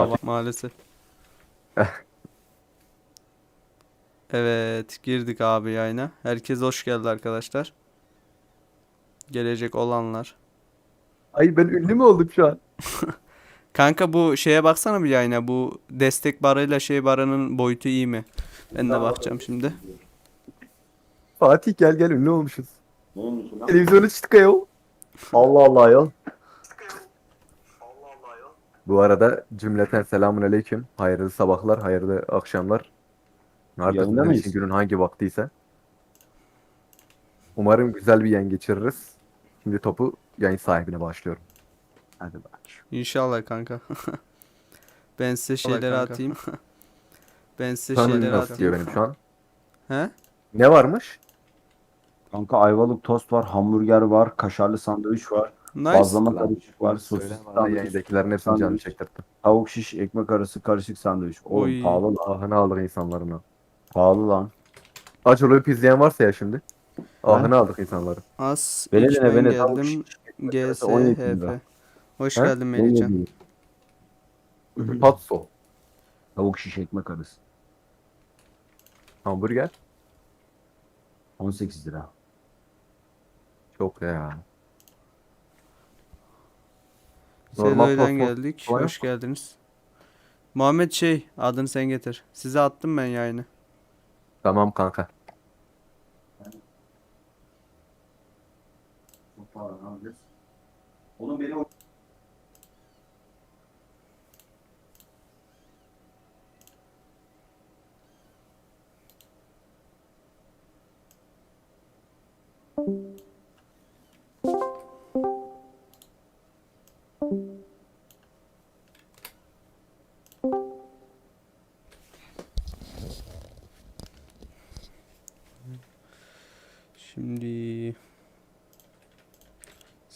Fatih. Hava maalesef. evet girdik abi yayına. Herkes hoş geldi arkadaşlar. Gelecek olanlar. Ay ben ünlü mü oldum şu an? Kanka bu şeye baksana bir yayına. Bu destek barıyla şey barının boyutu iyi mi? Ben de bakacağım şimdi. Fatih gel gel ünlü olmuşuz. Ne olmuş lan? Televizyona çıktık ayol. Allah Allah ya. Bu arada cümleten selamun aleyküm. Hayırlı sabahlar, hayırlı akşamlar. Artık Yayında bizim mıyız? için günün hangi vaktiyse. Umarım güzel bir yayın geçiririz. Şimdi topu yayın sahibine başlıyorum. Hadi bak. İnşallah kanka. ben size şeyleri kanka. atayım. ben size şeyleri nasıl diyor atayım. benim şu an. He? Ne varmış? Kanka ayvalık tost var, hamburger var, kaşarlı sandviç var, Nice. bazlama karışık var, sosis sandviç, yayındakilerin hepsini canım sandviç, çektirdim. tavuk şiş, ekmek arası, karışık sandviç. Oğlum Oy. pahalı lan. Ahını aldık insanların. ha. Pahalı lan. Aç olup izleyen varsa ya şimdi. Ahını aldık insanların. As de ben beni tavuk geldim. şiş, ekmek arası 17 lira. GSHF. Hoş He? geldin Melihcan. Patso. Tavuk şiş, ekmek arası. Hamburger. 18 lira. Çok ya. Normal Sedo'dan tost geldik. falan Hoş geldiniz. Muhammed şey adını sen getir. Size attım ben yayını. Tamam kanka. Oğlum beni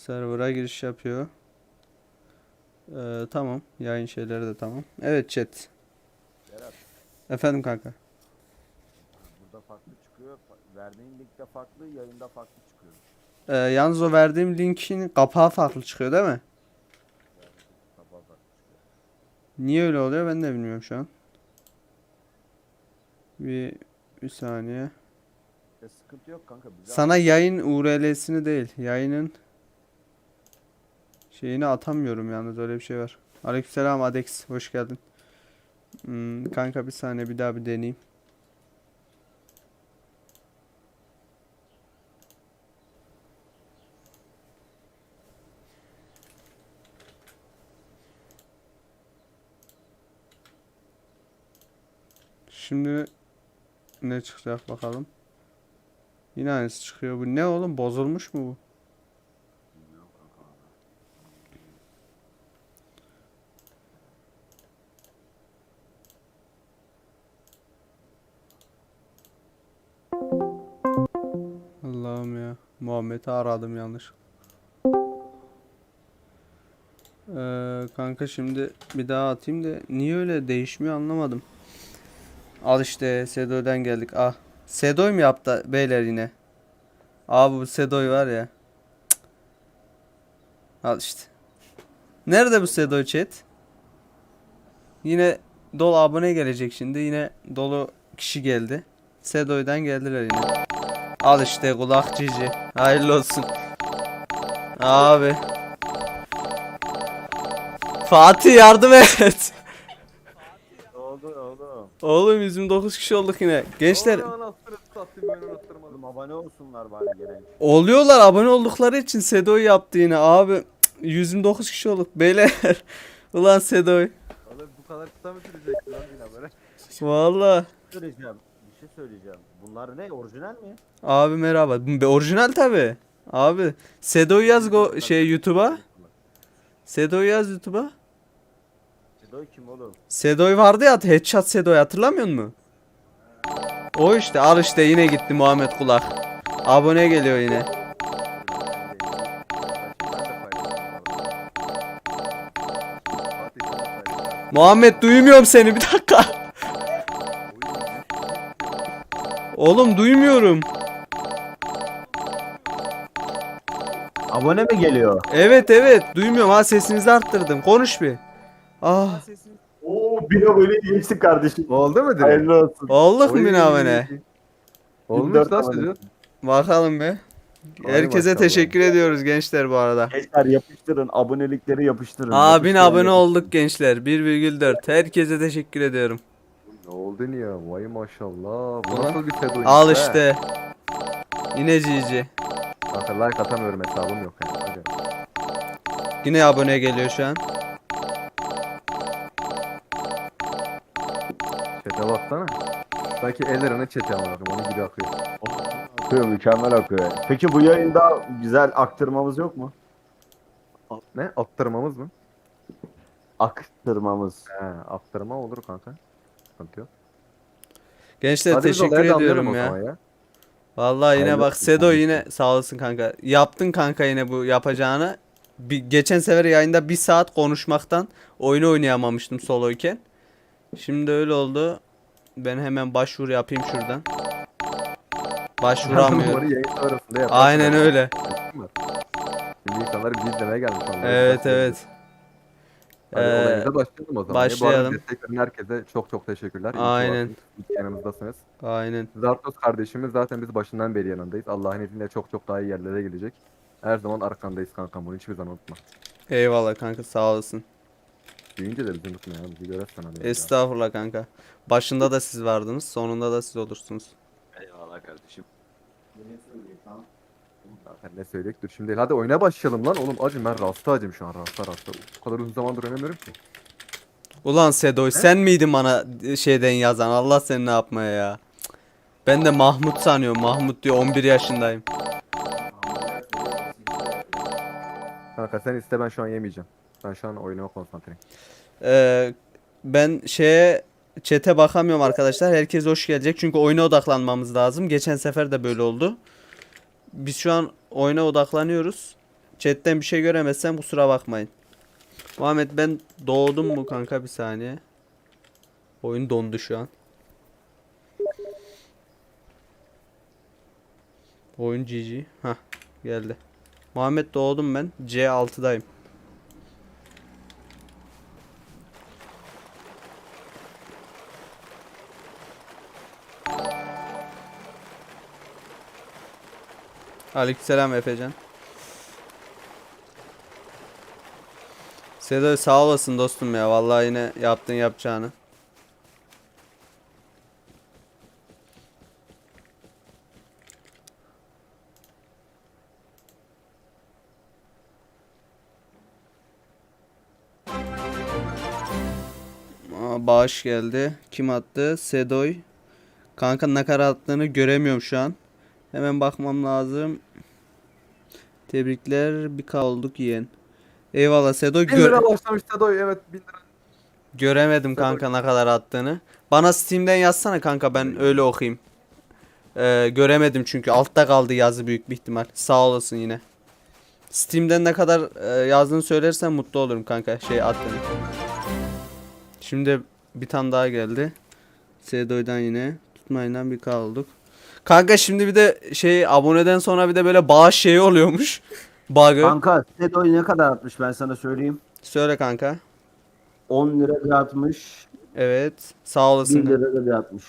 server'a giriş yapıyor. Ee, tamam. Yayın şeyleri de tamam. Evet chat. Efendim kanka. Burada farklı çıkıyor. Verdiğin linkte farklı, yayında farklı çıkıyor. Ee, yalnız o verdiğim linkin kapağı farklı çıkıyor değil mi? Kapağı farklı çıkıyor. Niye öyle oluyor ben de bilmiyorum şu an. Bir, bir saniye. Ya sıkıntı yok kanka. Bize Sana yayın URL'sini değil, yayının şeyini atamıyorum yalnız öyle bir şey var. Aleykümselam Adex, hoş geldin. Hmm, kanka bir saniye bir daha bir deneyeyim. Şimdi ne çıkacak bakalım. Yine aynısı çıkıyor. Bu ne oğlum? Bozulmuş mu bu? Muhammed'i aradım yanlış. Ee, kanka şimdi bir daha atayım da niye öyle değişmiyor anlamadım. Al işte Sedo'dan geldik. Ah. Sedoy mu yaptı beyler yine? Abi bu Sedoy var ya. Al işte. Nerede bu Sedoy chat? Yine dolu abone gelecek şimdi. Yine dolu kişi geldi. Sedoy'dan geldiler yine. Al işte kulak cici. Hayırlı olsun. Abi. Fatih yardım et. oldu oldu. Oğlum 129 kişi olduk yine. Gençler Oğlum abone olsunlar bari gene. oluyorlar abone oldukları için Sedoy yaptı yine abi. Cık, 129 kişi olduk beyler. Ulan Sedoy. Oğlum bu kadar kısa mı sürecekti lan yine böyle? Valla. söyleyeceğim. Bir şey söyleyeceğim. Bunlar ne? Orijinal mi? Abi merhaba. Be- Orijinal tabi. Abi. Sedoy yaz go şey YouTube'a. Sedoy yaz YouTube'a. Sedoy kim oğlum? Sedoy vardı ya Headshot Sedoy hatırlamıyor musun? O işte al işte yine gitti Muhammed Kulak. Abone geliyor yine. Muhammed duymuyorum seni bir dakika. Oğlum duymuyorum. Abone mi geliyor? Evet evet duymuyorum ha sesinizi arttırdım. Konuş bir. Ah Oo bir abone geçtik kardeşim. Oldu mu direkt? Hayırlı olsun. Olduk mu Oy. bin abone? Olmuş 14 lan abone. Bakalım be. Herkese maşallah. teşekkür ediyoruz gençler bu arada. Gençler yapıştırın. Abonelikleri yapıştırın. Aa bin Yapıştırın, abone yapıştırın. olduk gençler. 1,4. Herkese teşekkür ediyorum. Ne oldu niye? Vay maşallah. Bu nasıl bir sedoymuş Al be? işte. Yine GG. Kanka like atamıyorum hesabım yok yani. Hadi. Yine abone geliyor şu an. Chat'e baksana. Sanki ellerine chat'e amınakım. Onun gibi akıyor. Akıyor mükemmel akıyor. Peki bu yayında güzel aktırmamız yok mu? Ne? Attırmamız mı? Aktırmamız. He, attırma olur kanka. Sıkıntı yok. Gençler Hadi biz teşekkür olaya damlayalım ediyorum o ya. zaman. Vallahi yine Hayırlı bak olsun Sedo yine sağ olasın kanka. Yaptın kanka yine bu yapacağını. Bir, geçen sefer yayında bir saat konuşmaktan oyunu oynayamamıştım soloyken. Şimdi öyle oldu. Ben hemen başvuru yapayım şuradan. Başvuramıyorum. Bunları yayın sonrasında yaparsın. Aynen öyle. Şimdi insanlar bizi izlemeye gelmiş. Evet evet. Hadi Ee, olayımıza başlayalım o zaman. başlayalım. Bu arada destek veren herkese çok çok teşekkürler. İyi ki Aynen. varsınız, iyi ki yanımızdasınız. Aynen. Zartos kardeşimiz zaten biz başından beri yanındayız. Allah'ın izniyle çok çok daha iyi yerlere gelecek. Her zaman arkandayız kankam bunu hiçbir zaman unutma. Eyvallah kanka sağ olasın. Büyüyünce de bizi unutma ya. Bizi görürsen hadi. Estağfurullah kanka. Başında da siz vardınız, sonunda da siz olursunuz. Eyvallah kardeşim. Zaten ne söyleyek dur şimdi. Hadi oyuna başlayalım lan. Oğlum acım ben rasta acım şu an rasta rasta. O kadar uzun zamandır oynamıyorum ki. Ulan Sedoy sen miydin bana şeyden yazan? Allah seni ne yapmaya ya. Ben de Mahmut sanıyorum. Mahmut diyor 11 yaşındayım. Kanka sen iste ben şu an yemeyeceğim. Ben şu an oyunuma konsantreyim. Ee, ben şeye çete bakamıyorum arkadaşlar. Herkes hoş gelecek. Çünkü oyuna odaklanmamız lazım. Geçen sefer de böyle oldu. Biz şu an oyuna odaklanıyoruz. Chatten bir şey göremezsem kusura bakmayın. Muhammed ben doğdum mu kanka bir saniye. Oyun dondu şu an. Oyun GG. Hah geldi. Muhammed doğdum ben. C6'dayım. Aleykümselam Efecan. Sedo sağ olasın dostum ya. Vallahi yine yaptın yapacağını. Aa, bağış geldi. Kim attı? Sedoy. Kanka ne kadar attığını göremiyorum şu an. Hemen bakmam lazım. Tebrikler. Bir K olduk yeğen. Eyvallah Sedo. 1000 Gör- lira başlamış Sedoy evet 1000 lira. göremedim kanka ne kadar attığını. Bana Steam'den yazsana kanka ben öyle okuyayım. Ee, göremedim çünkü altta kaldı yazı büyük bir ihtimal. Sağ olasın yine. Steam'den ne kadar e, yazdığını söylersen mutlu olurum kanka şey attığını. Şimdi bir tane daha geldi. Sedo'dan yine tutmayından bir K olduk. Kanka şimdi bir de şey aboneden sonra bir de böyle bağış şeyi oluyormuş. Bug'ı. Kanka Sedoy ne kadar atmış ben sana söyleyeyim. Söyle kanka. 10 lira bir atmış. Evet. Sağ 1 olasın. lira da bir atmış.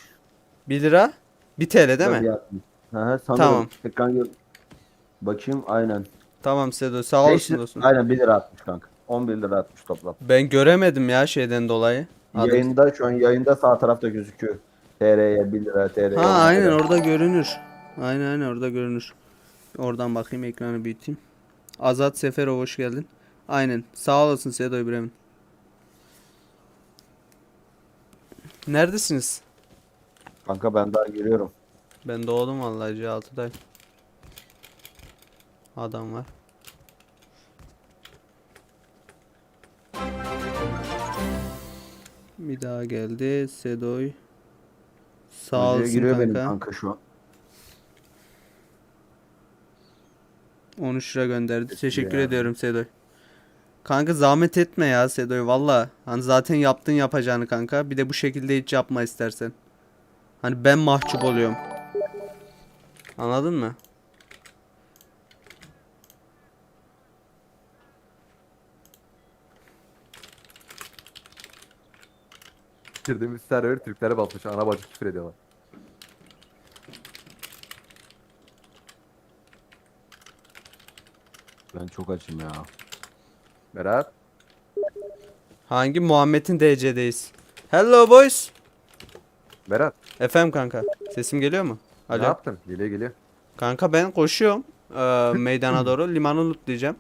1 lira. 1 TL değil mi? Hı, sanırım. Tamam. Gör- Bakayım aynen. Tamam Sedo sağ Beş olasın lira- dostum. Aynen 1 lira atmış kanka. 11 lira atmış toplam. Ben göremedim ya şeyden dolayı. Adı- Yayında şu an yayında sağ tarafta gözüküyor. TR'ye 1 lira TR'ye. Ha 10 aynen lira. orada görünür. Aynen aynen orada görünür. Oradan bakayım ekranı büyüteyim. Azat Seferov hoş geldin. Aynen. Sağ olasın Sedo İbrahim. Neredesiniz? Kanka ben daha giriyorum. Ben doğdum vallahi C6'dayım. Adam var. Bir daha geldi. Sedoy. Sağ Videoya olasın giriyor kanka. benim kanka şu an. 13 lira gönderdi. Teşekkür ya. ediyorum Sedoy. Kanka zahmet etme ya Sedoy valla. Hani zaten yaptın yapacağını kanka. Bir de bu şekilde hiç yapma istersen. Hani ben mahcup oluyorum. Anladın mı? Girdiğimiz server Türklere basmış. Ana bacı küfür ediyorlar. Ben çok açım ya. Berat. Hangi Muhammed'in DC'deyiz? Hello boys. Berat. Efendim kanka. Sesim geliyor mu? Ne Alo. yaptın? Geliyor geliyor. Kanka ben koşuyorum. Ee, meydana doğru limanı lootlayacağım.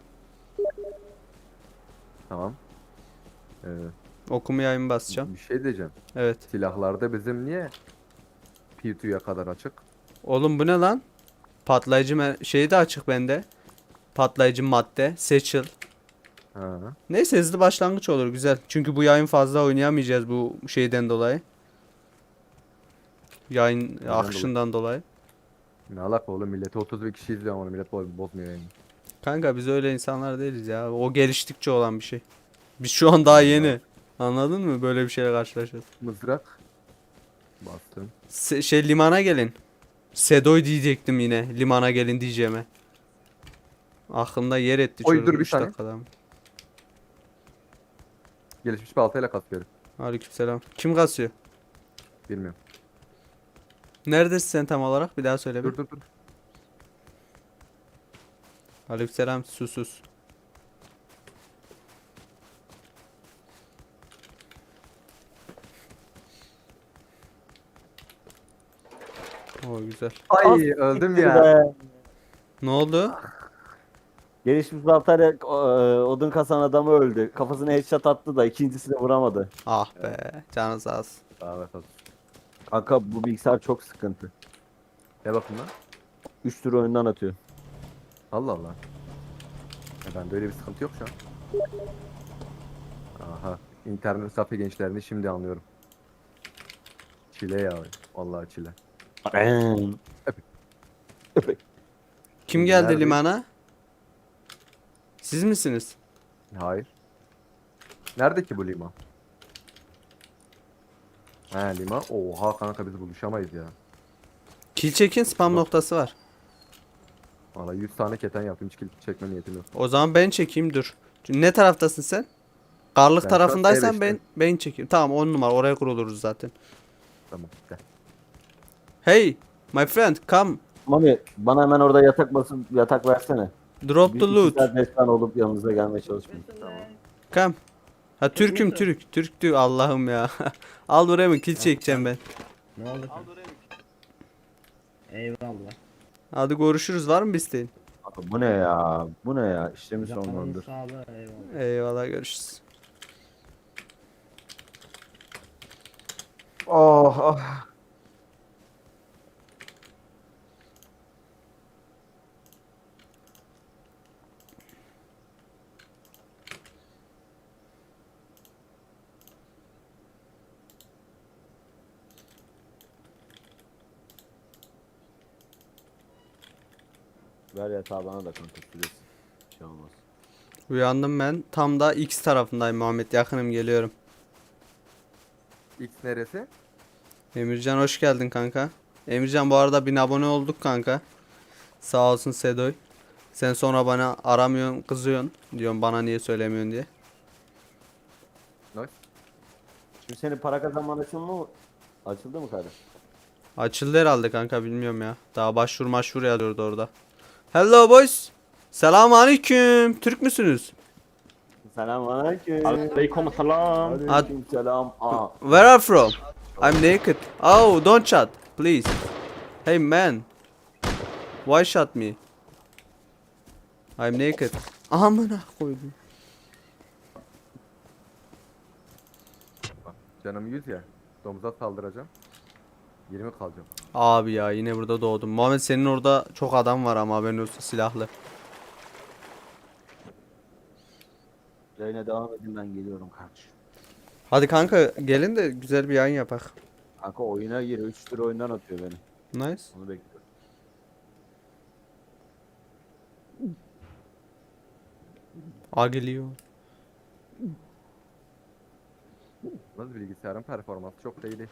Tamam. Ee, Okumu yayın basacağım. bir şey diyeceğim. Evet. Silahlarda bizim niye P2'ya kadar açık? Oğlum bu ne lan? Patlayıcı şeyi de açık bende. Patlayıcı madde, seçil. Ha. Neyse hızlı başlangıç olur güzel. Çünkü bu yayın fazla oynayamayacağız bu şeyden dolayı. Yayın dolayı? akışından dolayı. Ne alaka oğlum milleti 31 kişi izliyor ama millet bo- bozmuyor yani. Kanka biz öyle insanlar değiliz ya. O geliştikçe olan bir şey. Biz şu an daha yeni. Anladın mı? Böyle bir şeyle karşılaşacağız. Mızrak. Bastım. Se- şey limana gelin. Sedoy diyecektim yine. Limana gelin diyeceğime. Aklımda yer etti Oy, dur bir 3 saniye. dakikada. Gelişmiş baltayla kasıyorum. Aleykümselam. Kim kasıyor? Bilmiyorum. Neredesin sen tam olarak? Bir daha söyle bir. Dur dur dur. Aleykümselam. Sus sus. O güzel. Ay öldüm ya. Ne oldu? Gelişmiş baltayla e, odun kasan adamı öldü. Kafasına headshot attı da ikincisini vuramadı. Ah be. Canı sağ olsun. Ahmet olsun. Kanka bu bilgisayar çok sıkıntı. Ne bakın lan? 3 tür oyundan atıyor. Allah Allah. Ya bende öyle bir sıkıntı yok şu an. Aha. İnternet kafe gençlerini şimdi anlıyorum. Çile ya. Vallahi çile. Kim geldi Neredeyiz? limana? Siz misiniz? Hayır. Nerede ki bu liman? He liman. Oha kanka biz buluşamayız ya. Kill çekin spam Bak. noktası var. Valla 100 tane keten yaptım hiç kill çekme niyetim yok. O zaman ben çekeyim dur. Çünkü ne taraftasın sen? Karlık Ben şu an tarafındaysan T5'teyim. ben ben çekeyim. Tamam 10 numara oraya kuruluruz zaten. Tamam gel. Hey my friend come Mami bana hemen orada yatak basıp yatak versene. drop Bir the loot. saat destan olup yanınıza gelmeye çalışmayın. Come. Ha Türk'üm Türk. Türk diyor Allah'ım ya. Al buraya mı kill çekeceğim ben. Ne oldu? Eyvallah. Hadi görüşürüz var mı bir isteğin? Kanka bu ne ya? Bu ne ya? İşlemi Canın sonlandır. sağlığı eyvallah. Eyvallah görüşürüz. Oh, oh. Ver yatağı bana da kanka süresi. Şey olmaz. Uyandım ben. Tam da X tarafındayım Muhammed. Yakınım geliyorum. X neresi? Emircan hoş geldin kanka. Emircan bu arada bin abone olduk kanka. Sağ olsun Sedoy. Sen sonra bana aramıyorsun, kızıyorsun. Diyorsun bana niye söylemiyorsun diye. Şimdi senin para kazanman açıldı mı? Açıldı mı kardeşim? Açıldı herhalde kanka bilmiyorum ya. Daha başvur maşvur yazıyordu orada. Hello boys. Selamun aleyküm. Türk müsünüz? Selamünaleyküm. Aleyküm selam. Aleyküm selam. Aa, Where are from? I'm naked. Oh, don't shot, please. Hey man. Why shot me? I'm naked. Amına koydum. Canım 100 ya. Domuza saldıracağım. 20 kalacağım. Abi ya yine burada doğdum. Muhammed senin orada çok adam var ama haberin olsun silahlı. yayına devam edin ben geliyorum kardeşim. Hadi kanka gelin de güzel bir yayın yapak. Kanka oyuna gir. 3 tür oyundan atıyor beni. Nice. Onu bekliyorum. A geliyor. Nasıl bilgisayarın performansı çok da iyi değil.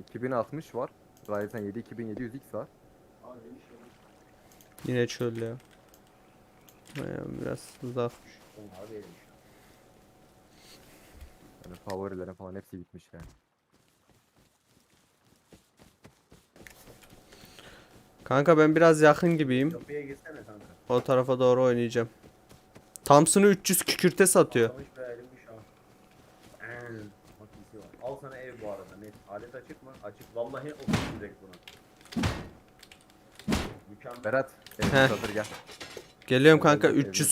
2060 var. Ryzen 7 2700X var. Yine çöl ya. Bayağı biraz uzak. Yani favorilerim falan hepsi gitmiş yani. Kanka ben biraz yakın gibiyim. Kapıya girsene kanka. O tarafa doğru oynayacağım. Thompson'ı 300 kükürte satıyor al. Eee, makinesi var. Al sana ev bu arada net. Alet açık mı? Açık. Vallahi direkt buna. Mükemmel. Berat, Heh. elini satır gel. Geliyorum kanka Evde- 300